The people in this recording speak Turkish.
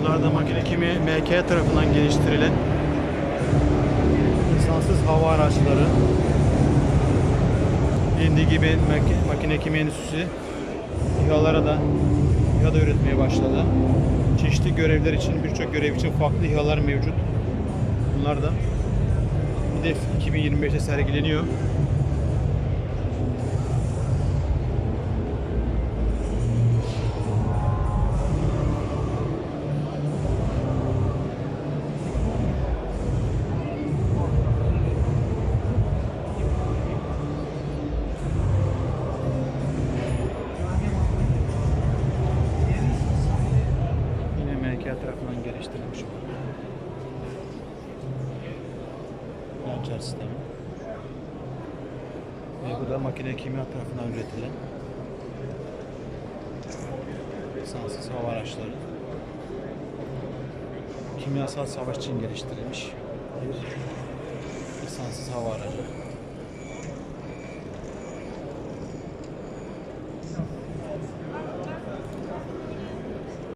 Bunlar makine kimi MK tarafından geliştirilen insansız hava araçları. Hindi gibi mak- makine kimi endüstrisi İHA'lara da İHA da üretmeye başladı. Çeşitli görevler için, birçok görev için farklı İHA'lar mevcut. Bunlar da hedef 2025'te sergileniyor. MK tarafından geliştirilmiş. Launcher sistemi. Ve bu da makine kimya tarafından üretilen insansız hava araçları. Kimyasal savaş için geliştirilmiş bir insansız hava aracı.